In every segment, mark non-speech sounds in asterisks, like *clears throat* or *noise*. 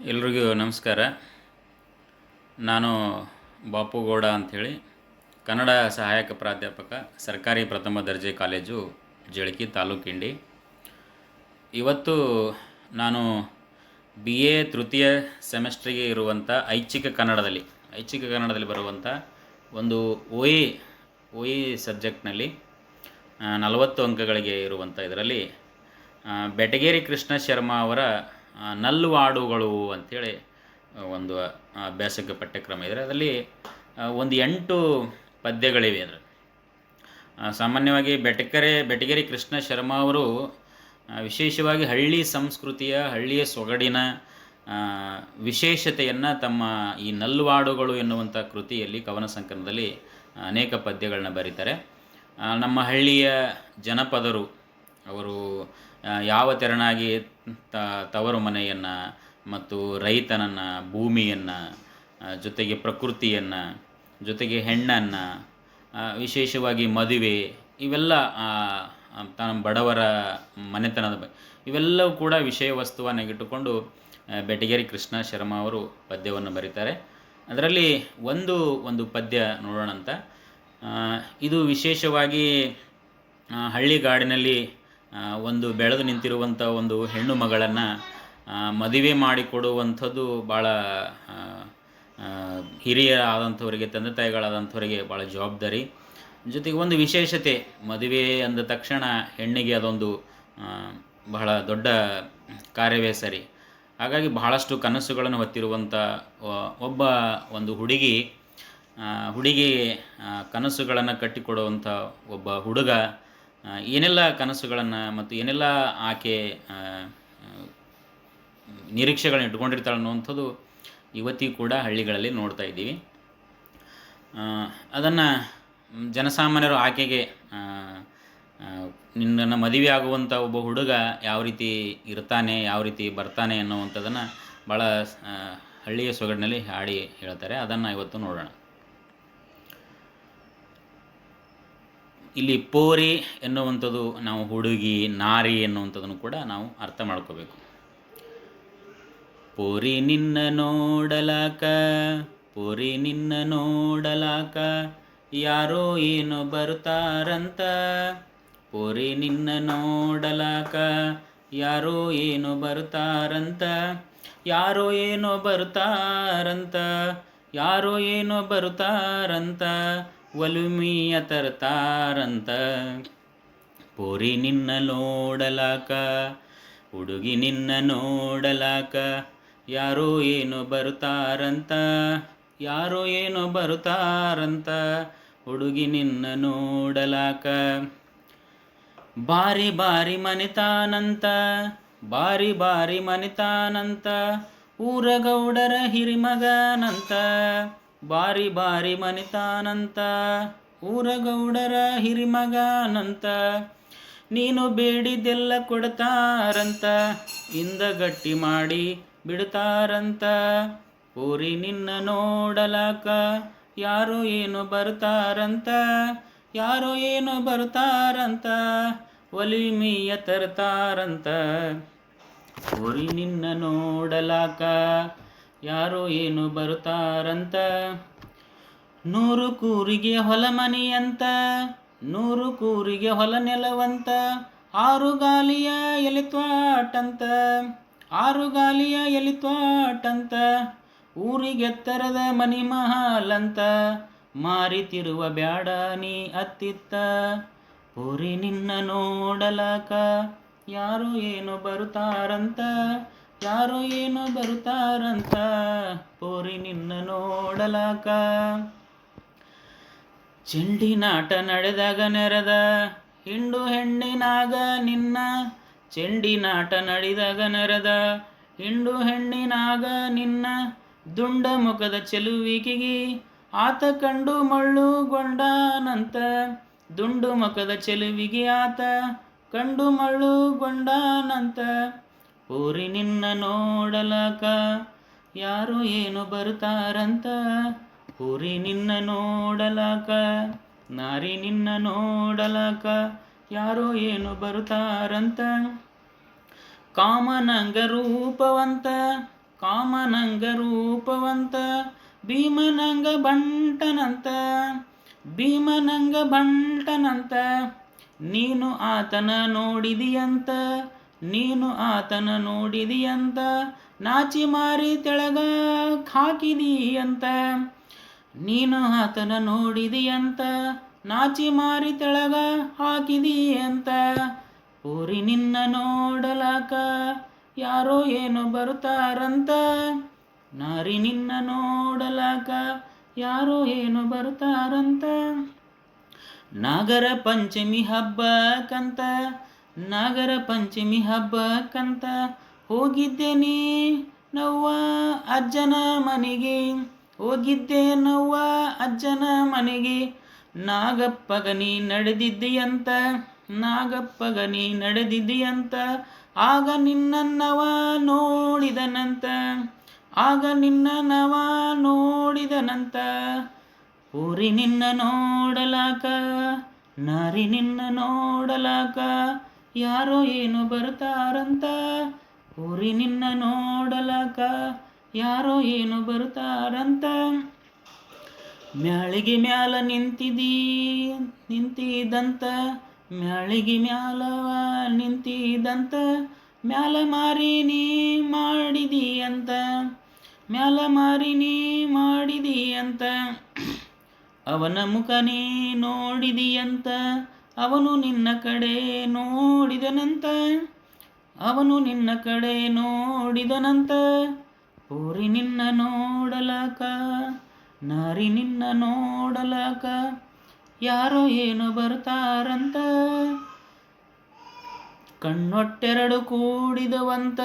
ಎಲ್ರಿಗೂ ನಮಸ್ಕಾರ. ನಾನು ಬಾಪುಗೌಡ ಅಂಥೇಳಿ, ಕನ್ನಡ ಸಹಾಯಕ ಪ್ರಾಧ್ಯಾಪಕ, ಸರ್ಕಾರಿ ಪ್ರಥಮ ದರ್ಜೆ ಕಾಲೇಜು ಜಳಕಿ ತಾಲೂಕಿಂಡಿ ಇವತ್ತು ನಾನು ಬಿ ಎ ತೃತೀಯ ಸೆಮೆಸ್ಟ್ರಿಗೆ ಇರುವಂಥ ಐಚ್ಛಿಕ ಕನ್ನಡದಲ್ಲಿ ಐಚ್ಛಿಕ ಕನ್ನಡದಲ್ಲಿ ಬರುವಂಥ ಒಂದು ಒ ಇ ಒ ಇ ಸಬ್ಜೆಕ್ಟ್ನಲ್ಲಿ ನಲವತ್ತು ಅಂಕಗಳಿಗೆ ಇರುವಂಥ ಇದರಲ್ಲಿ ಬೆಟಗೇರಿ ಕೃಷ್ಣ ಶರ್ಮಾ ಅವರ ಆ, ನಲ್ಲುವಾಡುಗಳು ಅಂಥೇಳಿ ಒಂದು ಅಭ್ಯಾಸಕ ಪಠ್ಯಕ್ರಮ ಇದೆ ಅದರಲ್ಲಿ ಒಂದು ಎಂಟು ಪದ್ಯಗಳಿವೆ ಅದರಲ್ಲಿ. ಸಾಮಾನ್ಯವಾಗಿ ಬೆಟಕೆರೆ ಬೆಟಗೇರಿ ಕೃಷ್ಣ ಶರ್ಮಾ ಅವರು ವಿಶೇಷವಾಗಿ ಹಳ್ಳಿ ಸಂಸ್ಕೃತಿಯ ಹಳ್ಳಿಯ ಸೊಗಡಿನ ವಿಶೇಷತೆಯನ್ನು ತಮ್ಮ ಈ ನಲ್ವಾಡುಗಳು ಎನ್ನುವಂಥ ಕೃತಿಯಲ್ಲಿ ಕವನ ಸಂಕಲನದಲ್ಲಿ ಅನೇಕ ಪದ್ಯಗಳನ್ನ ಬರೀತಾರೆ. ನಮ್ಮ ಹಳ್ಳಿಯ ಜನಪದರು ಅವರು ಯಾವ ತೆರನಾಗಿ ತವರು ಮನೆಯನ್ನು ಮತ್ತು ರೈತನನ್ನು, ಭೂಮಿಯನ್ನು ಜೊತೆಗೆ ಪ್ರಕೃತಿಯನ್ನು, ಜೊತೆಗೆ ಹೆಣ್ಣನ್ನು ವಿಶೇಷವಾಗಿ ಮದುವೆ, ಇವೆಲ್ಲ ತನ್ನ ಬಡವರ ಮನೆತನದ ಇವೆಲ್ಲವೂ ಕೂಡ ವಿಷಯ ವಸ್ತುವನ್ನಾಗಿಟ್ಟುಕೊಂಡು ಬೆಟಗೇರಿ ಕೃಷ್ಣ ಶರ್ಮಾ ಅವರು ಪದ್ಯವನ್ನು ಬರೀತಾರೆ. ಅದರಲ್ಲಿ ಒಂದು ಒಂದು ಪದ್ಯ ನೋಡೋಣ ಅಂತ ಇದು ವಿಶೇಷವಾಗಿ ಹಳ್ಳಿಗಾಡಿನಲ್ಲಿ ಒಂದು ಬೆಳೆದು ನಿಂತಿರುವಂಥ ಒಂದು ಹೆಣ್ಣು ಮಗಳನ್ನು ಮದುವೆ ಮಾಡಿಕೊಡುವಂಥದ್ದು ಭಾಳ ಹಿರಿಯ ಆದಂಥವರಿಗೆ, ತಂದೆ ತಾಯಿಗಳಾದಂಥವರಿಗೆ ಭಾಳ ಜವಾಬ್ದಾರಿ. ಜೊತೆಗೆ ಒಂದು ವಿಶೇಷತೆ, ಮದುವೆ ಅಂದ ತಕ್ಷಣ ಹೆಣ್ಣಿಗೆ ಅದೊಂದು ಬಹಳ ದೊಡ್ಡ ಕಾರ್ಯವೇ ಸರಿ. ಹಾಗಾಗಿ ಬಹಳಷ್ಟು ಕನಸುಗಳನ್ನು ಹೊತ್ತಿರುವಂಥ ಒಬ್ಬ ಒಂದು ಹುಡುಗಿ ಹುಡುಗಿ ಕನಸುಗಳನ್ನು ಕಟ್ಟಿಕೊಡುವಂಥ ಒಬ್ಬ ಹುಡುಗ ಏನೆಲ್ಲ ಕನಸುಗಳನ್ನು ಮತ್ತು ಏನೆಲ್ಲ ಆಕೆ ನಿರೀಕ್ಷೆಗಳನ್ನ ಇಟ್ಕೊಂಡಿರ್ತಾಳೆ ಅನ್ನುವಂಥದ್ದು ಇವತ್ತಿಗೂ ಕೂಡ ಹಳ್ಳಿಗಳಲ್ಲಿ ನೋಡ್ತಾ ಇದ್ದೀವಿ. ಅದನ್ನು ಜನಸಾಮಾನ್ಯರು ಆಕೆಗೆ ನಿನ್ನನ್ನು ಮದುವೆ ಆಗುವಂಥ ಒಬ್ಬ ಹುಡುಗ ಯಾವ ರೀತಿ ಇರ್ತಾನೆ, ಯಾವ ರೀತಿ ಬರ್ತಾನೆ ಅನ್ನುವಂಥದ್ದನ್ನು ಭಾಳ ಹಳ್ಳಿಯ ಸೊಗಡಿನಲ್ಲಿ ಹಾಡಿ ಹೇಳ್ತಾರೆ. ಅದನ್ನು ಇವತ್ತು ನೋಡೋಣ. ಇಲ್ಲಿ ಪೋರಿ ಎನ್ನುವಂಥದ್ದು ನಾವು ಹುಡುಗಿ, ನಾರಿ ಎನ್ನುವಂಥದ್ದನ್ನು ಕೂಡ ನಾವು ಅರ್ಥ ಮಾಡ್ಕೋಬೇಕು. ಪೋರಿ ನಿನ್ನ ನೋಡಲಾಕ, ಪೋರಿ ನಿನ್ನ ನೋಡಲಾಕ, ಯಾರೋ ಏನು ಬರ್ತಾರಂತ ಪೋರಿ ನಿನ್ನ ನೋಡಲಾಕ, ಯಾರೋ ಏನು ಬರ್ತಾರಂತ ಯಾರೋ ಏನೋ ಬರ್ತಾರಂತ ಯಾರೋ ಏನೋ ಬರ್ತಾರಂತ ಒಲುಮಿಯ ತರ್ತಾರಂತ ಪೋರಿ ನಿನ್ನ ನೋಡಲಾಕ, ಹುಡುಗಿ ನಿನ್ನ ನೋಡಲಾಕ, ಯಾರೋ ಏನು ಬರುತ್ತಾರಂತ, ಯಾರೋ ಏನೋ ಬರುತ್ತಾರಂತ, ಹುಡುಗಿ ನಿನ್ನ ನೋಡಲಾಕ. ಬಾರಿ ಬಾರಿ ಮನಿತಾನಂತ, ಬಾರಿ ಬಾರಿ ಮನಿತಾನಂತ, ಊರಗೌಡರ ಹಿರಿಮಗನಂತ. ಬಾರಿ ಬಾರಿ ಮನಿತಾನಂತ, ಊರಗೌಡರ ಹಿರಿಮಗಾನಂತ, ನೀನು ಬೇಡಿದೆಲ್ಲ ಕೊಡ್ತಾರಂತ ಇಂದ ಗಟ್ಟಿ ಮಾಡಿ ಬಿಡ್ತಾರಂತ. ಊರಿ ನಿನ್ನ ನೋಡಲಾಕ ಯಾರು ಏನು ಬರ್ತಾರಂತ, ಯಾರು ಏನು ಬರ್ತಾರಂತ, ಒಲಿಮಿಯ ತರ್ತಾರಂತ. ಊರಿ ನಿನ್ನ ನೋಡಲಾಕ ಯಾರೋ ಏನು ಬರುತ್ತಾರಂತ? ನೂರು ಕೂರಿಗೆ ಹೊಲ ಮನೆಯಂತ, ನೂರು ಕೂರಿಗೆ ಹೊಲ ನೆಲವಂತ, ಆರು ಗಾಲಿಯ ಎಲಿತ್ವಾಟಂತ ಆರು ಗಾಲಿಯ ಎಲಿತ್ವಾಟಂತ ಊರಿಗೆತ್ತರದ ಮನಿ ಮಹಾಲಂತ, ಮಾರಿತಿರುವ ಬ್ಯಾಡ ನೀ ಅತ್ತಿತ್ತ ಊರಿ ನಿನ್ನ ನೋಡಲಕ ಯಾರು ಏನು ಬರುತ್ತಾರಂತ? ಯಾರು ಏನು ಬರುತ್ತಾರಂತ ಪೋರಿ ನಿನ್ನ ನೋಡಲಾಕ. ಚೆಂಡಿನಾಟ ನಡೆದಾಗ ನೆರೆದ, ಹಿಂಡು ಹೆಣ್ಣಿನಾಗ ನಿನ್ನ. ಚೆಂಡಿನಾಟ ನಡೆದಾಗ ನೆರೆದ, ಹಿಂಡು ಹೆಣ್ಣಿನಾಗ ನಿನ್ನ. ದುಂಡ ಮುಖದ ಚೆಲುವಿಕೆಗೆ ಆತ ಕಂಡು ಮಳ್ಳುಗೊಂಡಾನಂತ ದುಂಡು ಮುಖದ ಚೆಲುವಿಗೆ ಆತ ಕಂಡು ಮಳ್ಳುಗೊಂಡಾನಂತ ಪೂರಿ ನಿನ್ನ ನೋಡಲಾಕ ಯಾರು ಏನು ಬರ್ತಾರಂತ ಪೂರಿ ನಿನ್ನ ನೋಡಲಾಕ ನಾರಿ ನಿನ್ನ ನೋಡಲಾಕ ಯಾರೋ ಏನು ಬರುತ್ತಾರಂತ? ಕಾಮನಂಗ ರೂಪವಂತ ಕಾಮನಂಗ ರೂಪವಂತ, ಭೀಮನಂಗ ಬಂಟನಂತ ಭೀಮನಂಗ ಬಂಟನಂತ, ನೀನು ಆತನ ನೋಡಿದಿಯಂತ? ನೀನು ಆತನ ನೋಡಿದಿಯಂತ, ನಾಚಿ ಮಾರಿ ತೆಳಗ ಹಾಕಿದೀಯಂತ. ನೀನು ಆತನ ನೋಡಿದಿಯಂತ, ನಾಚಿ ಮಾರಿ ತೆಳಗ ಹಾಕಿದೀಯಂತ. ಊರಿ ನಿನ್ನ ನೋಡಲಾಕ ಯಾರೋ ಏನೋ ಬರ್ತಾರಂತ ನಾರಿ ನಿನ್ನ ನೋಡಲಾಕ ಯಾರೋ ಏನು ಬರ್ತಾರಂತ ನಾಗರ ಪಂಚಮಿ ಹಬ್ಬಕ್ಕಂತ ನಾಗರ ಪಂಚಮಿ ಹಬ್ಬಕ್ಕಂತ ಹೋಗಿದ್ದೆ ನೀ ನವ್ವ ಅಜ್ಜನ ಮನೆಗೆ. ಹೋಗಿದ್ದೆ ನವ್ವ ಅಜ್ಜನ ಮನೆಗೆ. ನಾಗಪ್ಪಗನಿ ನಡೆದಿದ್ದೀಯಂತ ನಾಗಪ್ಪಗನಿ ನಡೆದಿದ್ದೀಯಂತ, ಆಗ ನಿನ್ನನ್ನವ ನೋಡಿದನಂತ, ಆಗ ನಿನ್ನನವ ನೋಡಿದನಂತ. ಊರಿ ನಿನ್ನ ನೋಡಲಾಕ, ನಾರಿ ನಿನ್ನ ನೋಡಲಾಕ ಯಾರೋ ಏನು ಬರ್ತಾರಂತ ಊರಿ ನಿನ್ನ ನೋಡಲಕ ಯಾರೋ ಏನು ಬರ್ತಾರಂತ ಮ್ಯಾಳಿಗೆ ಮ್ಯಾಲ ನಿಂತಿದೀ, ನಿಂತಿದಂತ. ಮ್ಯಾಳಿಗೆ ಮ್ಯಾಲವ ನಿಂತಿದಂತ. ಮ್ಯಾಲ ಮಾರಿ ನೀ ಮಾಡಿದಿ ಅಂತ ಮ್ಯಾಲ ಮಾರಿ ನೀ ಮಾಡಿದಿ ಅಂತ ಅವನ ಮುಖ ನೀ ನೋಡಿದಿಯಂತ. ಅವನು ನಿನ್ನ ಕಡೆ ನೋಡಿದನಂತ. ಅವನು ನಿನ್ನ ಕಡೆ ನೋಡಿದನಂತ. ಪೂರಿ ನಿನ್ನ ನೋಡಲಾಕ, ನಾರಿ ನಿನ್ನ ನೋಡಲಾಕ, ಯಾರೋ ಏನೋ ಬರ್ತಾರಂತ. ಕಣ್ಣೊಟ್ಟೆರಡು ಕೂಡಿದವಂತ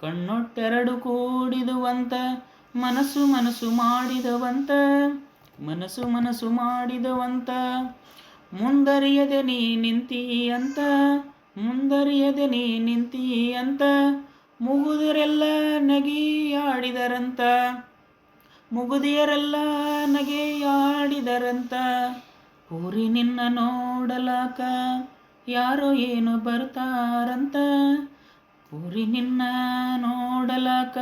ಕಣ್ಣೊಟ್ಟೆರಡು ಕೂಡಿದವಂತ, ಮನಸ್ಸು ಮನಸ್ಸು ಮಾಡಿದವಂತ, ಮನಸ್ಸು ಮನಸ್ಸು ಮಾಡಿದವಂತ. ಮುಂದರಿಯದೆ ನೀ ನಿಂತಿ ಅಂತ ಮುಂದರಿಯದೆ ನೀ ನಿಂತಿ ಅಂತ ಮುಗುದರೆಲ್ಲ ನಗೆಯಾಡಿದರಂತ, ಮುಗುದಿಯರೆಲ್ಲ ನಗೆಯಾಡಿದರಂತ, ಊರಿ ನಿನ್ನ ನೋಡಲಾಕ ಯಾರೋ ಏನು ಬರ್ತಾರಂತ, ಊರಿ ನಿನ್ನ ನೋಡಲಾಕ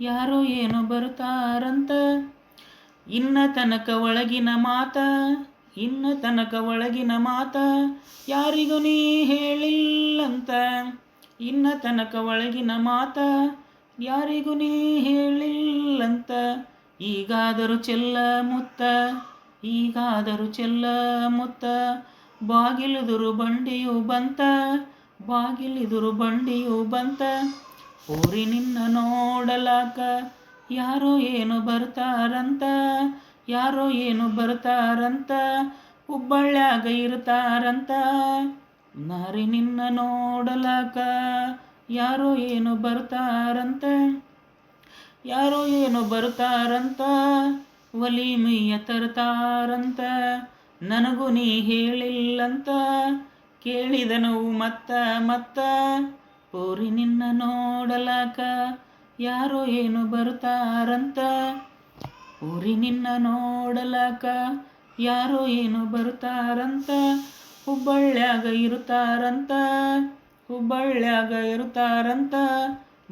ಯಾರೋ ಏನು ಬರ್ತಾರಂತ, ಇನ್ನ ತನಕ ಒಳಗಿನ ಮಾತ ಇನ್ನ ತನಕ ಒಳಗಿನ ಮಾತ ಯಾರಿಗೂ ನೀ ಹೇಳಿಲ್ಲಂತ. ಇನ್ನ ತನಕ ಒಳಗಿನ ಮಾತ ಯಾರಿಗೂ ನೀ ಹೇಳಿಲ್ಲಂತ. ಈಗಾದರೂ ಚೆಲ್ಲ ಮುತ್ತ, ಈಗಾದರೂ ಚೆಲ್ಲ ಮುತ್ತ. ಬಾಗಿಲಿದುರು ಬಂಡಿಯು ಬಂತ, ಬಾಗಿಲಿದುರು ಬಂಡಿಯು ಬಂತ. ಊರಿನಿಂದ ನೋಡಲಾಕ ಯಾರೋ ಏನು ಬರ್ತಾರಂತ. ಯಾರೋ ಏನು ಬರ್ತಾರಂತ ಹುಬ್ಬಳ್ಳಾಗ ಇರ್ತಾರಂತ ನಾರಿ ನಿನ್ನ ನೋಡಲಾಕ ಯಾರೋ ಏನು ಬರ್ತಾರಂತ ಯಾರೋ ಏನು ಬರ್ತಾರಂತ ಒಲಿ ಮೈಯ ತರ್ತಾರಂತ ನನಗೂ ನೀ ಹೇಳಿಲ್ಲಂತ, ಕೇಳಿದನು ಮತ್ತ ಮತ್ತ. ಪೋರಿ ನಿನ್ನ ನೋಡಲಾಕ ಯಾರೋ ಏನು ಬರ್ತಾರಂತ ಊರಿ ನಿನ್ನ ನೋಡಲಾಕ ಯಾರೋ ಏನು ಬರುತ್ತಾರಂತ, ಹುಬ್ಬಳ್ಳ್ಯಾಗ ಇರುತ್ತಾರಂತ ಹುಬ್ಬಳ್ಳ್ಯಾಗ ಇರುತ್ತಾರಂತ,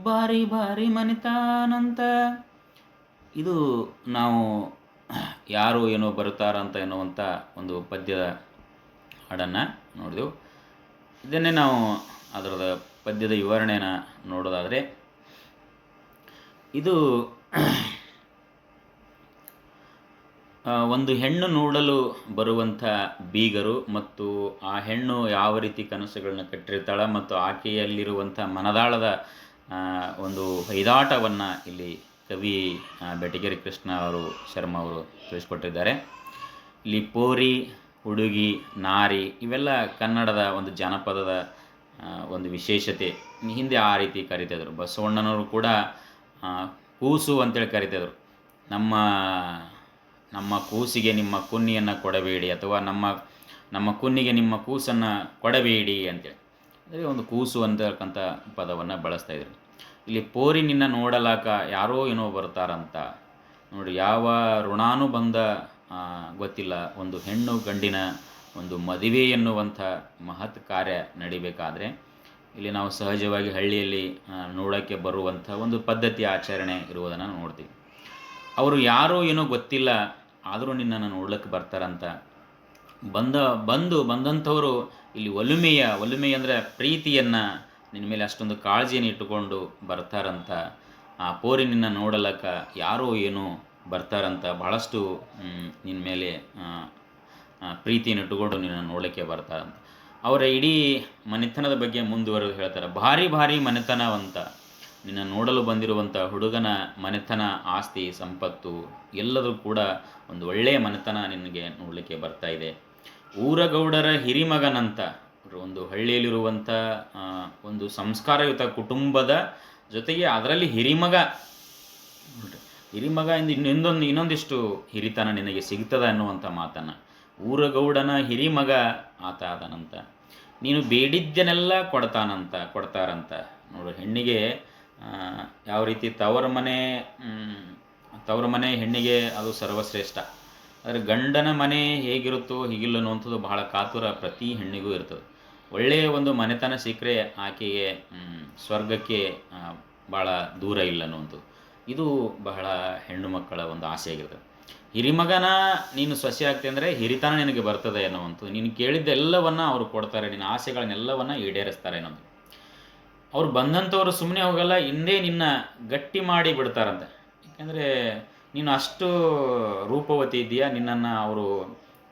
ಭಾರಿ ಭಾರಿ ಮನಿತಾನಂತ. ಇದು ನಾವು ಯಾರು ಏನೋ ಬರುತ್ತಾರಂತ ಎನ್ನುವಂಥ ಒಂದು ಪದ್ಯದ ಹಾಡನ್ನು ನೋಡಿದೆವು. ಇದನ್ನೇ ನಾವು ಅದರದ ಪದ್ಯದ ವಿವರಣೆಯನ್ನು ನೋಡೋದಾದರೆ, ಇದು ಒಂದು ಹೆಣ್ಣು ನೋಡಲು ಬರುವಂಥ ಬೀಗರು ಮತ್ತು ಆ ಹೆಣ್ಣು ಯಾವ ರೀತಿ ಕನಸುಗಳನ್ನ ಕಟ್ಟಿರ್ತಾಳೆ ಮತ್ತು ಆಕೆಯಲ್ಲಿರುವಂಥ ಮನದಾಳದ ಒಂದು ಹೈದಾಟವನ್ನು ಇಲ್ಲಿ ಕವಿ ಬೆಟಗೇರಿ ಕೃಷ್ಣ ಅವರು ಶರ್ಮ ಅವರು ತಿಳಿಸ್ಕೊಟ್ಟಿದ್ದಾರೆ. ಇಲ್ಲಿ ಪೋರಿ ಹುಡುಗಿ ನಾರಿ ಇವೆಲ್ಲ ಕನ್ನಡದ ಒಂದು ಜಾನಪದದ ಒಂದು ವಿಶೇಷತೆ. ಹಿಂದೆ ಆ ರೀತಿ ಕರಿತಾಯಿದ್ರು ಬಸವಣ್ಣನವರು ಕೂಡ ಕೂಸು ಅಂತೇಳಿ ಕರಿತಾಯಿದ್ರು ನಮ್ಮ ನಮ್ಮ ಕೂಸಿಗೆ ನಿಮ್ಮ ಕುನ್ನಿಯನ್ನು ಕೊಡಬೇಡಿ ಅಥವಾ ನಮ್ಮ ನಮ್ಮ ಕುನ್ನಿಗೆ ನಿಮ್ಮ ಕೂಸನ್ನು ಕೊಡಬೇಡಿ ಅಂತೇಳಿ. ಅಂದರೆ ಒಂದು ಕೂಸು ಅಂತಕ್ಕಂಥ ಪದವನ್ನು ಬಳಸ್ತಾ ಇದ್ರು. ಇಲ್ಲಿ ಪೋರಿ ನಿನ್ನ ನೋಡಲಾಕ ಯಾರೋ ಏನೋ ಬರ್ತಾರಂತ. ನೋಡಿ, ಯಾವ ಋಣಾನು ಬಂದ ಗೊತ್ತಿಲ್ಲ. ಒಂದು ಹೆಣ್ಣು ಗಂಡಿನ ಒಂದು ಮದುವೆ ಎನ್ನುವಂಥ ಮಹತ್ ಕಾರ್ಯ ನಡಿಬೇಕಾದರೆ ಇಲ್ಲಿ ನಾವು ಸಹಜವಾಗಿ ಹಳ್ಳಿಯಲ್ಲಿ ನೋಡೋಕ್ಕೆ ಬರುವಂಥ ಒಂದು ಪದ್ಧತಿ ಆಚರಣೆ ಇರುವುದನ್ನು ನೋಡ್ತೀವಿ. ಅವರು ಯಾರೋ ಏನೋ ಗೊತ್ತಿಲ್ಲ ಆದರೂ ನಿನ್ನನ್ನು ನೋಡ್ಲಿಕ್ಕೆ ಬರ್ತಾರಂತ. ಬಂದ, ಬಂದು, ಬಂದಂಥವರು ಇಲ್ಲಿ ಒಲುಮೆಯ, ಒಲುಮೆ ಅಂದರೆ ಪ್ರೀತಿಯನ್ನು ನಿನ್ನ ಮೇಲೆ ಅಷ್ಟೊಂದು ಕಾಳಜಿಯನ್ನು ಇಟ್ಟುಕೊಂಡು ಬರ್ತಾರಂತ. ಆ ಪೋರಿ ನಿನ್ನ ನೋಡಲಕ್ಕ ಯಾರೋ ಏನೋ ಬರ್ತಾರಂತ. ಬಹಳಷ್ಟು ನಿನ್ನ ಮೇಲೆ ಪ್ರೀತಿಯನ್ನು ಇಟ್ಟುಕೊಂಡು ನಿನ್ನ ನೋಡಲಿಕ್ಕೆ ಬರ್ತಾರಂತ. ಅವರ ಇಡೀ ಮನೆತನದ ಬಗ್ಗೆ ಮುಂದುವರೆದು ಹೇಳ್ತಾರೆ. ಭಾರಿ ಭಾರಿ ಮನೆತನವಂತ. ನಿನ್ನ ನೋಡಲು ಬಂದಿರುವಂಥ ಹುಡುಗನ ಮನೆತನ, ಆಸ್ತಿ, ಸಂಪತ್ತು ಎಲ್ಲದೂ ಕೂಡ ಒಂದು ಒಳ್ಳೆಯ ಮನೆತನ ನಿನಗೆ ನೋಡಲಿಕ್ಕೆ ಬರ್ತಾ ಇದೆ. ಊರಗೌಡರ ಹಿರಿಮಗನಂತ ಒಂದು ಹಳ್ಳಿಯಲ್ಲಿರುವಂಥ ಒಂದು ಸಂಸ್ಕಾರಯುತ ಕುಟುಂಬದ ಜೊತೆಗೆ ಅದರಲ್ಲಿ ಹಿರಿಮಗ. ಹಿರಿಮಗ ಇಂದ ಇನ್ನೊಂದು ಇನ್ನೊಂದಿಷ್ಟು ಹಿರಿತನ ನಿನಗೆ ಸಿಗ್ತದ ಅನ್ನುವಂಥ ಮಾತನ್ನು. ಊರಗೌಡನ ಹಿರಿಮಗ ಆತ ಆದನಂತ. ನೀನು ಬೇಡಿದ್ದನ್ನೆಲ್ಲ ಕೊಡ್ತಾನಂತ, ಕೊಡ್ತಾರಂತ. ನೋಡು, ಹೆಣ್ಣಿಗೆ ಯಾವ ರೀತಿ ತವರ ಮನೆ ತವರ ಮನೆ ಹೆಣ್ಣಿಗೆ ಅದು ಸರ್ವಶ್ರೇಷ್ಠ. ಆದರೆ ಗಂಡನ ಮನೆ ಹೇಗಿರುತ್ತೋ ಹೀಗಿಲ್ಲ ಅನ್ನುವಂಥದ್ದು ಬಹಳ ಕಾತುರ ಪ್ರತಿ ಹೆಣ್ಣಿಗೂ ಇರ್ತದೆ. ಒಳ್ಳೆಯ ಒಂದು ಮನೆತನ ಸಿಕ್ಕರೆ ಆಕೆಗೆ ಸ್ವರ್ಗಕ್ಕೆ ಭಾಳ ದೂರ ಇಲ್ಲ ಅನ್ನುವಂಥದ್ದು. ಇದು ಬಹಳ ಹೆಣ್ಣು ಮಕ್ಕಳ ಒಂದು ಆಸೆ ಆಗಿರ್ತದೆ ಹಿರಿಮಗನ ನೀನು ಸೊಸೆ ಆಗ್ತಿ ಅಂದರೆ ಹಿರಿತನ ನಿನಗೆ ಬರ್ತದೆ ಅನ್ನುವಂಥದ್ದು. ನೀನು ಕೇಳಿದ್ದೆಲ್ಲವನ್ನು ಅವರು ಕೊಡ್ತಾರೆ, ನಿನ್ನ ಆಸೆಗಳನ್ನೆಲ್ಲವನ್ನು ಈಡೇರಿಸ್ತಾರೆ ಅನ್ನೋದು. ಅವ್ರು ಬಂದಂಥವ್ರು ಸುಮ್ಮನೆ ಹೋಗಲ್ಲ, ಹಿಂದೆ ನಿನ್ನ ಗಟ್ಟಿ ಮಾಡಿ ಬಿಡ್ತಾರಂತೆ. ಯಾಕೆಂದರೆ ನೀನು ಅಷ್ಟು ರೂಪವತಿ ಇದೆಯಾ ನಿನ್ನನ್ನು ಅವರು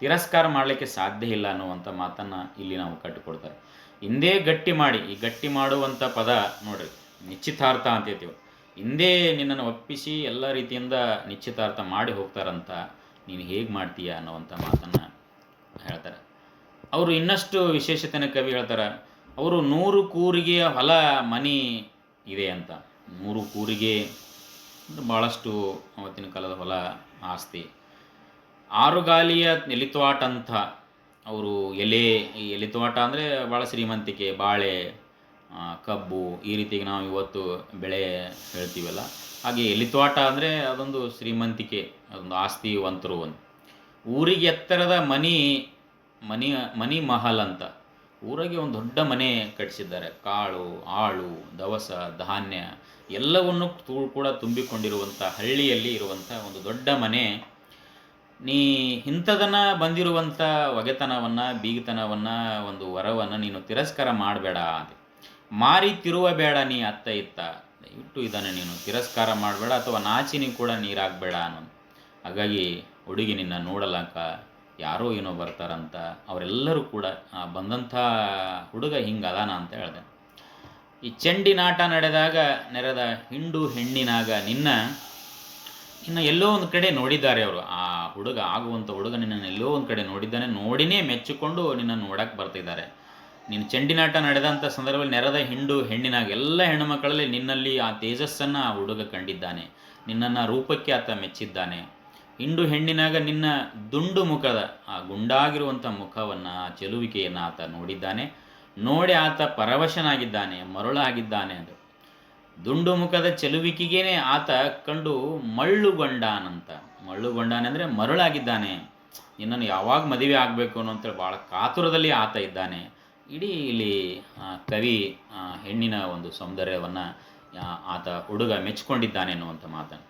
ತಿರಸ್ಕಾರ ಮಾಡಲಿಕ್ಕೆ ಸಾಧ್ಯ ಇಲ್ಲ ಅನ್ನುವಂಥ ಮಾತನ್ನು ಇಲ್ಲಿ ನಾವು ಕಟ್ಟಿಕೊಡ್ತಾರೆ. ಹಿಂದೆ ಗಟ್ಟಿ ಮಾಡಿ, ಈ ಗಟ್ಟಿ ಮಾಡುವಂಥ ಪದ ನೋಡ್ರಿ, ನಿಶ್ಚಿತಾರ್ಥ ಅಂತ ಹೇಳ್ತೀವಿ. ಹಿಂದೆ ನಿನ್ನನ್ನು ಒಪ್ಪಿಸಿ ಎಲ್ಲ ರೀತಿಯಿಂದ ನಿಶ್ಚಿತಾರ್ಥ ಮಾಡಿ ಹೋಗ್ತಾರಂತ ನೀನು ಹೇಗೆ ಮಾಡ್ತೀಯಾ ಅನ್ನುವಂಥ ಮಾತನ್ನು ಹೇಳ್ತಾರೆ. ಅವರು ಇನ್ನಷ್ಟು ವಿಶೇಷತೆನ ಕವಿ ಹೇಳ್ತಾರೆ ಅವರು ನೂರು ಕೂರಿಗೆ ಹೊಲ ಮನಿ ಇದೆ ಅಂತ. ನೂರು ಕೂರಿಗೆ ಭಾಳಷ್ಟು ಅವತ್ತಿನ ಕಾಲದ ಹೊಲ ಆಸ್ತಿ. ಆರುಗಾಲಿಯ ಎಲಿತ್ವಾಟ ಅಂತ ಅವರು ಎಲೆ, ಈ ಎಲಿತ್ವಾಟ ಅಂದರೆ ಭಾಳ ಶ್ರೀಮಂತಿಕೆ, ಬಾಳೆ ಕಬ್ಬು ಈ ರೀತಿಗೆ ನಾವು ಇವತ್ತು ಬೆಳೆ ಹೇಳ್ತೀವಲ್ಲ. ಹಾಗೆ ಎಲಿತ್ವಾಟ ಅಂದರೆ ಅದೊಂದು ಶ್ರೀಮಂತಿಕೆ, ಅದೊಂದು ಆಸ್ತಿವಂತರು ಒಂದು. ಊರಿಗೆ ಎತ್ತರದ ಮನಿ ಮನಿ ಮನಿ ಮಹಲ್ ಅಂತ. ಊರಿಗೆ ಒಂದು ದೊಡ್ಡ ಮನೆ ಕಟ್ಟಿಸಿದ್ದಾರೆ ಕಾಳು ಆಳು ದವಸ, ಧಾನ್ಯ ಎಲ್ಲವನ್ನು ತೂ, ಕೂಡ ತುಂಬಿಕೊಂಡಿರುವಂಥ ಹಳ್ಳಿಯಲ್ಲಿ ಇರುವಂಥ ಒಂದು ದೊಡ್ಡ ಮನೆ. ನೀ ಇಂಥದನ್ನು ಬಂದಿರುವಂಥ ಒಗೆತನವನ್ನು, ಬೀಗತನವನ್ನು, ಒಂದು ವರವನ್ನು ನೀನು ತಿರಸ್ಕಾರ ಮಾಡಬೇಡ ಅಂತ ಮಾರಿ ತಿರುವ ಬೇಡ ನೀ ಅತ್ತ ಇತ್ತ. ದಯವಿಟ್ಟು ಇದನ್ನು ನೀನು ತಿರಸ್ಕಾರ ಮಾಡಬೇಡ ಅಥವಾ ನಾಚಿನಿ ಕೂಡ ನೀರಾಗಬೇಡ ಅನ್ನೋದು. ಹಾಗಾಗಿ ಹುಡುಗಿ ನಿನ್ನ ನೋಡಲಾಕ ಯಾರೋ ಏನೋ ಬರ್ತಾರಂತ ಅವರೆಲ್ಲರೂ ಕೂಡ ಬಂದಂಥ ಹುಡುಗ ಹಿಂಗೆ ಅದಾನ ಅಂತ ಹೇಳಿದೆ. ಈ ಚೆಂಡಿನಾಟ ನಡೆದಾಗ ನೆರೆದ ಹಿಂಡು ಹೆಣ್ಣಿನಾಗ ನಿನ್ನ ಇನ್ನು ಎಲ್ಲೋ ಒಂದು ಕಡೆ ನೋಡಿದ್ದಾರೆ ಅವರು. ಆ ಹುಡುಗ ಆಗುವಂಥ ಹುಡುಗ ನಿನ್ನನ್ನು ಎಲ್ಲೋ ಒಂದು ಕಡೆ ನೋಡಿದ್ದಾನೆ, ನೋಡಿನೇ ಮೆಚ್ಚಿಕೊಂಡು ನಿನ್ನನ್ನು ನೋಡಕ್ಕೆ ಬರ್ತಿದ್ದಾರೆ. ನಿನ್ನ ಚಂಡಿನಾಟ ನಡೆದಂಥ ಸಂದರ್ಭದಲ್ಲಿ ನೆರೆದ ಹಿಂಡು ಹೆಣ್ಣಿನಾಗ ಎಲ್ಲ ಹೆಣ್ಣು ಮಕ್ಕಳಲ್ಲಿ ನಿನ್ನಲ್ಲಿ ಆ ತೇಜಸ್ಸನ್ನು ಆ ಹುಡುಗ ಕಂಡಿದ್ದಾನೆ. ನಿನ್ನನ್ನು ರೂಪಕ್ಕೆ ಆತ ಮೆಚ್ಚಿದ್ದಾನೆ. ಹಿಂಡು ಹೆಣ್ಣಿನಾಗ ನಿನ್ನ ದುಂಡು ಮುಖದ, ಆ ಗುಂಡಾಗಿರುವಂಥ ಮುಖವನ್ನು, ಆ ಚೆಲುವಿಕೆಯನ್ನು ಆತ ನೋಡಿದ್ದಾನೆ. ನೋಡಿ ಆತ ಪರವಶನಾಗಿದ್ದಾನೆ, ಮರುಳಾಗಿದ್ದಾನೆ ಅದು. ದುಂಡು ಮುಖದ ಚೆಲುವಿಕೆಗೇನೆ ಆತ ಕಂಡು ಮಳ್ಳುಗೊಂಡಾನಂತ. ಮಳ್ಳುಗೊಂಡಾನೆ ಅಂದರೆ ಮರುಳಾಗಿದ್ದಾನೆ. ನಿನ್ನನ್ನು ಯಾವಾಗ ಮದುವೆ ಆಗಬೇಕು ಅನ್ನೋಂಥೇಳಿ ಭಾಳ ಕಾತುರದಲ್ಲಿ ಆತ ಇದ್ದಾನೆ. ಇಡೀ ಇಲ್ಲಿ ಕವಿ ಹೆಣ್ಣಿನ ಒಂದು ಸೌಂದರ್ಯವನ್ನು ಆತ ಹುಡುಗ ಮೆಚ್ಚಿಕೊಂಡಿದ್ದಾನೆ ಅನ್ನುವಂಥ ಮಾತನ್ನು.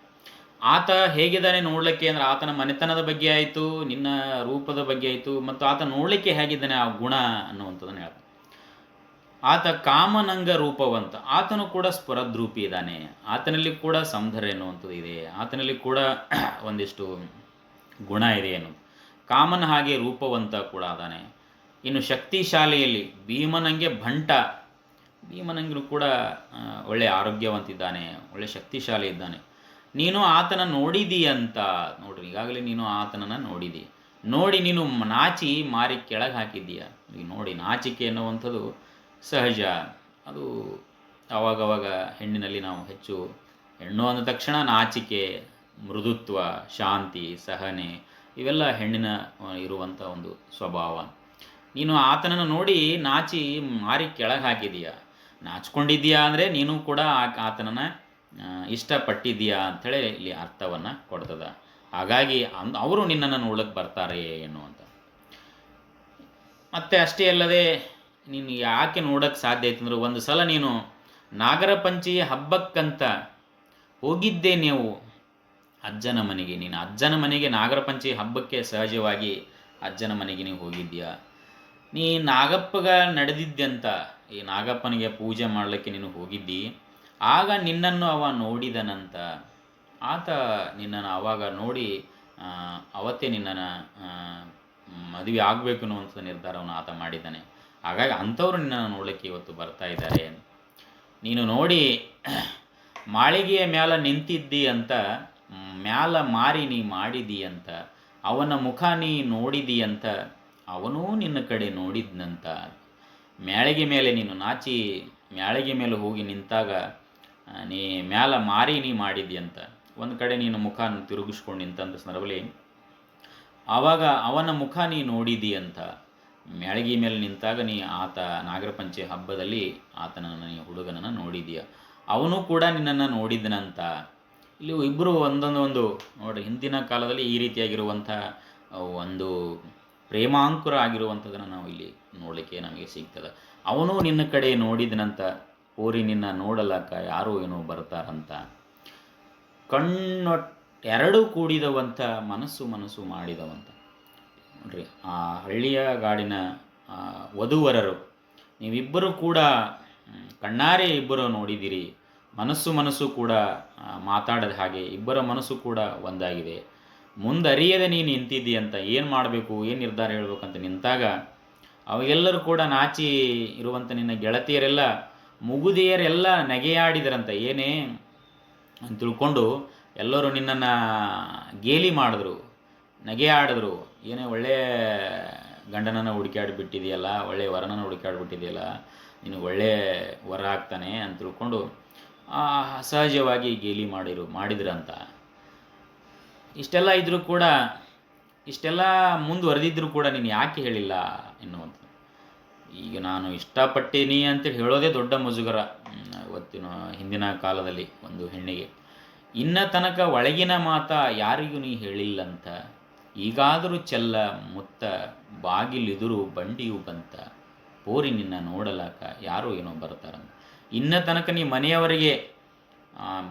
ಆತ ಹೇಗಿದ್ದಾನೆ ನೋಡಲಿಕ್ಕೆ ಅಂದ್ರೆ ಆತನ ಮನೆತನದ ಬಗ್ಗೆ ಆಯಿತು, ನಿನ್ನ ರೂಪದ ಬಗ್ಗೆ ಆಯಿತು, ಮತ್ತು ಆತ ನೋಡಲಿಕ್ಕೆ ಹೇಗಿದ್ದಾನೆ ಆ ಗುಣ ಅನ್ನುವಂಥದ್ದನ್ನು ಹೇಳ್ತಾನೆ. ಆತ ಕಾಮನಂಗ ರೂಪವಂತ. ಆತನು ಕೂಡ ಸ್ಫುರದ್ರೂಪಿ ಇದ್ದಾನೆ. ಆತನಲ್ಲಿ ಕೂಡ ಸೌಂದರ್ಯ ಎನ್ನುವಂಥದ್ದು ಇದೆ. ಆತನಲ್ಲಿ ಕೂಡ *clears throat* ಒಂದಿಷ್ಟು ಗುಣ ಇದೆ ಅನ್ನೋದು ಕಾಮನ ಹಾಗೆ ರೂಪವಂತ ಕೂಡ ಅದಾನೆ ಇನ್ನು ಶಕ್ತಿಶಾಲಿಯಲ್ಲಿ ಭೀಮನಂಗೆ ಭಂಟ. ಭೀಮನಂಗಿರು ಕೂಡ ಒಳ್ಳೆಯ ಒಳ್ಳೆ ಆರೋಗ್ಯವಂತಿದ್ದಾನೆ ಒಳ್ಳೆ ಶಕ್ತಿಶಾಲಿ ಇದ್ದಾನೆ. ನೀನು ಆತನ ನೋಡಿದೀಯಂತ. ನೋಡ್ರಿ, ಈಗಾಗಲೇ ನೀನು ಆತನನ್ನು ನೋಡಿದಿ. ನೋಡಿ, ನೀನು ನಾಚಿ ಮಾರಿ ಕೆಳಗೆ ಹಾಕಿದ್ದೀಯ. ಈಗ ನೋಡಿ, ನಾಚಿಕೆ ಅನ್ನುವಂಥದ್ದು ಸಹಜ. ಅದು ಅವಾಗವಾಗ ಹೆಣ್ಣಿನಲ್ಲಿ ನಾವು ಹೆಚ್ಚು ಹೆಣ್ಣು ಅಂದ ತಕ್ಷಣ ನಾಚಿಕೆ, ಮೃದುತ್ವ, ಶಾಂತಿ, ಸಹನೆ ಇವೆಲ್ಲ ಹೆಣ್ಣಿನ ಇರುವಂಥ ಒಂದು ಸ್ವಭಾವ. ನೀನು ಆತನನ್ನು ನೋಡಿ ನಾಚಿ ಮಾರಿ ಕೆಳಗೆ ಹಾಕಿದೀಯ ನಾಚ್ಕೊಂಡಿದ್ದೀಯಾ ಅಂದರೆ ನೀನು ಕೂಡ ಆ- ಆತನನ್ನು ಆ, ಇಷ್ಟಪಟ್ಟಿದ್ದೀಯಾ ಅಂಥೇಳಿ ಇಲ್ಲಿ ಅರ್ಥವನ್ನು ಕೊಡ್ತದೆ. ಹಾಗಾಗಿ ಅಂದ್ ಅವರು ನಿನ್ನನ್ನು ನೋಡಕ್ಕೆ ಬರ್ತಾರೆ ಎನ್ನುವಂಥ ಮತ್ತೆ ಅಷ್ಟೇ ಅಲ್ಲದೆ ನೀನು ಯಾಕೆ ನೋಡೋಕ್ಕೆ ಸಾಧ್ಯ ಆಯ್ತು ಒಂದು ಸಲ ನೀನು ನಾಗರ ಪಂಚಿ ಹಬ್ಬಕ್ಕಂತ ಹೋಗಿದ್ದೆ ನೀವು ಅಜ್ಜನ ಮನೆಗೆ. ನೀನು ಅಜ್ಜನ ಮನೆಗೆ ನಾಗರ ಪಂಚಿ ಹಬ್ಬಕ್ಕೆ ಸಹಜವಾಗಿ ಅಜ್ಜನ ಮನೆಗೆ ನೀವು ಹೋಗಿದ್ಯಾ ನೀ ನಾಗಪ್ಪಗ ನಡೆದಿದ್ದಂತ ಈ ನಾಗಪ್ಪನಿಗೆ ಪೂಜೆ ಮಾಡಲಿಕ್ಕೆ ನೀನು ಹೋಗಿದ್ದಿ. ಆಗ ನಿನ್ನನ್ನು ಅವ ನೋಡಿದನಂತ ಆತ ನಿನ್ನನ್ನು ಅವಾಗ ನೋಡಿ ಅವತ್ತೇ ನಿನ್ನನ್ನು ಮದುವೆ ಆಗಬೇಕು ಅನ್ನುವಂಥ ನಿರ್ಧಾರವನ್ನು ಆತ ಮಾಡಿದ್ದಾನೆ. ಹಾಗಾಗಿ ಅಂಥವ್ರು ನಿನ್ನನ್ನು ನೋಡಲಿಕ್ಕೆ ಇವತ್ತು ಬರ್ತಾ ಇದ್ದಾರೆ. ನೀನು ನೋಡಿ, ಮಾಳಿಗೆಯ ಮ್ಯಾಲ ನಿಂತಿದ್ದಿ ಅಂತ, ಮ್ಯಾಲ ಮಾರಿ ನೀ ಮಾಡಿದಿ ಅಂತ, ಅವನ ಮುಖ ನೀ ನೋಡಿದಿ ಅಂತ, ಅವನೂ ನಿನ್ನ ಕಡೆ ನೋಡಿದ್ನಂತ ಮ್ಯಾಳಿಗೆ ಮೇಲೆ ನೀನು ನಾಚಿ, ಮ್ಯಾಳಿಗೆ ಮೇಲೆ ಹೋಗಿ ನಿಂತಾಗ ನೀ ಮ್ಯಾಲ ಮಾರಿ ನೀ ಮಾಡಿದ್ಯ ಅಂತ. ಒಂದು ಕಡೆ ನೀನು ಮುಖ ತಿರುಗಿಸ್ಕೊಂಡು ನಿಂತಂದ ಸಂದರ್ಭದಲ್ಲಿ ಆವಾಗ ಅವನ ಮುಖ ನೀ ನೋಡಿದಿ ಅಂತ. ಮ್ಯಾಳಗಿ ಮೇಲೆ ನಿಂತಾಗ ನೀ ಆತ ನಾಗರ ಪಂಚಮಿ ಹಬ್ಬದಲ್ಲಿ ಆತನನ್ನು ನೀ ಹುಡುಗನನ್ನು ನೋಡಿದೀಯ ಅವನು ಕೂಡ ನಿನ್ನನ್ನು ನೋಡಿದನಂತ. ಇಲ್ಲಿ ಇಬ್ಬರು ಒಂದೊಂದು ಒಂದು, ನೋಡಿರಿ, ಹಿಂದಿನ ಕಾಲದಲ್ಲಿ ಈ ರೀತಿಯಾಗಿರುವಂಥ ಒಂದು ಪ್ರೇಮಾಂಕುರ ಆಗಿರುವಂಥದ್ದನ್ನು ನಾವು ಇಲ್ಲಿ ನೋಡಲಿಕ್ಕೆ ನಮಗೆ ಸಿಗ್ತದೆ. ಅವನು ನಿನ್ನ ಕಡೆ ನೋಡಿದನಂತ. ಓರಿ ನಿನ್ನ ನೋಡಲಕ್ಕ ಯಾರೋ ಏನೋ ಬರ್ತಾರಂತ. ಕಣ್ಣೊಟ್ ಎರಡೂ ಕೂಡಿದವಂಥ ಮನಸ್ಸು ಮನಸ್ಸು ಮಾಡಿದವಂತ. ನೋಡ್ರಿ, ಆ ಹಳ್ಳಿಯ ಗಾಡಿನ ವಧುವರರು, ನೀವಿಬ್ಬರು ಕೂಡ ಕಣ್ಣಾರೆ ಇಬ್ಬರು ನೋಡಿದಿರಿ. ಮನಸ್ಸು ಮನಸ್ಸು ಕೂಡ ಮಾತಾಡದ ಹಾಗೆ ಇಬ್ಬರ ಮನಸ್ಸು ಕೂಡ ಒಂದಾಗಿದೆ. ಮುಂದರಿಯದೆ ನೀನು ನಿಂತಿದ್ದಿ ಅಂತ ಏನು ಮಾಡಬೇಕು, ಏನು ನಿರ್ಧಾರ ಹೇಳ್ಬೇಕಂತ ನಿಂತಾಗ ಅವಾಗೆಲ್ಲರೂ ಕೂಡ ನಾಚಿ ಇರುವಂಥ ನಿನ್ನ ಗೆಳತಿಯರೆಲ್ಲ ಮುಗುದಿಯರೆಲ್ಲ ನೆಗೆಯಾಡಿದರಂತ. ಏನೇ ಅಂತ ತಿಳ್ಕೊಂಡು ಎಲ್ಲರೂ ನಿನ್ನನ್ನು ಗೇಲಿ ಮಾಡಿದ್ರು, ನಗೆ ಆಡಿದ್ರು. ಏನೇ ಒಳ್ಳೆಯ ಗಂಡನನ್ನು ಹುಡುಕಾಡಿಬಿಟ್ಟಿದೆಯಲ್ಲ ಒಳ್ಳೆಯ ವರನನ್ನು ಹುಡುಕಾಡ್ಬಿಟ್ಟಿದೆಯಲ್ಲ ನಿನಗೆ ಒಳ್ಳೆಯ ವರ ಆಗ್ತಾನೆ ಅಂತ ತಿಳ್ಕೊಂಡು ಸಹಜವಾಗಿ ಗೇಲಿ ಮಾಡಿರು, ಮಾಡಿದ್ರಂತ. ಇಷ್ಟೆಲ್ಲ ಇದ್ದರೂ ಕೂಡ, ಇಷ್ಟೆಲ್ಲ ಮುಂದುವರೆದಿದ್ದರೂ ಕೂಡ ನೀನು ಯಾಕೆ ಹೇಳಿಲ್ಲ ಎನ್ನುವಂಥದ್ದು. ಈಗ ನಾನು ಇಷ್ಟಪಟ್ಟೀನಿ ಅಂತೇಳಿ ಹೇಳೋದೇ ದೊಡ್ಡ ಮುಜುಗರ. ಇವತ್ತಿನ ಹಿಂದಿನ ಕಾಲದಲ್ಲಿ ಒಂದು ಹೆಣ್ಣಿಗೆ. ಇನ್ನ ತನಕ ಒಳಗಿನ ಮಾತ ಯಾರಿಗೂ ನೀ ಹೇಳಿಲ್ಲಂತ, ಈಗಾದರೂ ಚೆಲ್ಲ ಮುತ್ತ ಬಾಗಿಲಿದುರು ಬಂಡಿಯು ಬಂತ, ಪೋರಿ ನಿನ್ನ ನೋಡಲಾಕ ಯಾರೋ ಏನೋ ಬರ್ತಾರಂತ. ಇನ್ನ ತನಕ ನೀ ಮನೆಯವರಿಗೆ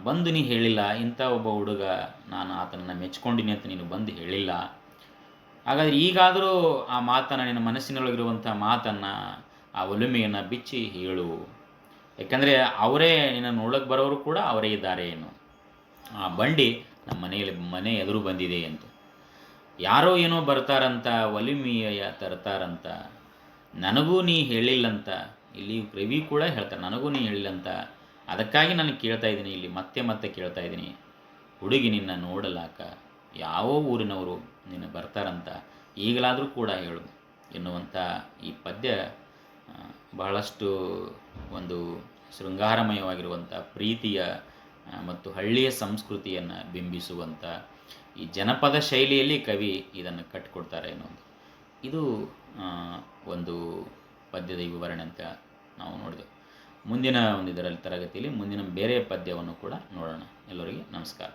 ಬಂದು ನೀ ಹೇಳಿಲ್ಲ, ಇಂಥ ಒಬ್ಬ ಹುಡುಗ ನಾನು ಆತನನ್ನು ಮೆಚ್ಕೊಂಡಿನಿ ಅಂತ ನೀನು ಬಂದು ಹೇಳಿಲ್ಲ ಹಾಗಾದರೆ ಈಗಾದರೂ ಆ ಮಾತನ್ನು, ನಿನ್ನ ಮನಸ್ಸಿನೊಳಗಿರುವಂಥ ಮಾತನ್ನು, ಆ ಒಲುಮೆಯನ್ನು ಬಿಚ್ಚಿ ಹೇಳು. ಯಾಕಂದರೆ ಅವರೇ ನಿನ್ನ ನೋಡಕ್ಕೆ ಬರೋರು ಕೂಡ ಅವರೇ ಇದ್ದಾರೆ ಏನು. ಆ ಬಂಡಿ ನಮ್ಮ ಮನೆಯಲ್ಲಿ, ಮನೆ ಎದುರು ಬಂದಿದೆ ಅಂತ ಯಾರೋ ಏನೋ ಬರ್ತಾರಂತ, ಒಲಿಮೆಯ ತರ್ತಾರಂತ, ನನಗೂ ನೀ ಹೇಳಿಲ್ಲಂತ ಇಲ್ಲಿ ರವಿ ಕೂಡ ಹೇಳ್ತಾರೆ, ನನಗೂ ನೀ ಹೇಳಿಲ್ಲಂತ, ಅದಕ್ಕಾಗಿ ನಾನು ಕೇಳ್ತಾ ಇದ್ದೀನಿ, ಇಲ್ಲಿ ಮತ್ತೆ ಮತ್ತೆ ಕೇಳ್ತಾ ಇದ್ದೀನಿ. ಹುಡುಗಿ ನಿನ್ನ ನೋಡಲಾಕ ಯಾವ ಊರಿನವರು ನೀನು ಬರ್ತಾರಂತ ಈಗಲಾದರೂ ಕೂಡ ಹೇಳು ಎನ್ನುವಂಥ ಈ ಪದ್ಯ ಬಹಳಷ್ಟು ಒಂದು ಶೃಂಗಾರಮಯವಾಗಿರುವಂಥ ಪ್ರೀತಿಯ ಮತ್ತು ಹಳ್ಳಿಯ ಸಂಸ್ಕೃತಿಯನ್ನು ಬಿಂಬಿಸುವಂಥ ಈ ಜನಪದ ಶೈಲಿಯಲ್ಲಿ ಕವಿ ಇದನ್ನು ಕಟ್ಟಿಕೊಡ್ತಾರೆ ಅನ್ನೋದು ಇದು ಒಂದು ಪದ್ಯದ ವಿವರಣೆ ಅಂತ ನಾವು ನೋಡಿದೆವು ಮುಂದಿನ ಒಂದು ಇದರಲ್ಲಿ ತರಗತಿಯಲ್ಲಿ ಮುಂದಿನ ಬೇರೆ ಪದ್ಯವನ್ನು ಕೂಡ ನೋಡೋಣ. ಎಲ್ಲರಿಗೆ ನಮಸ್ಕಾರ.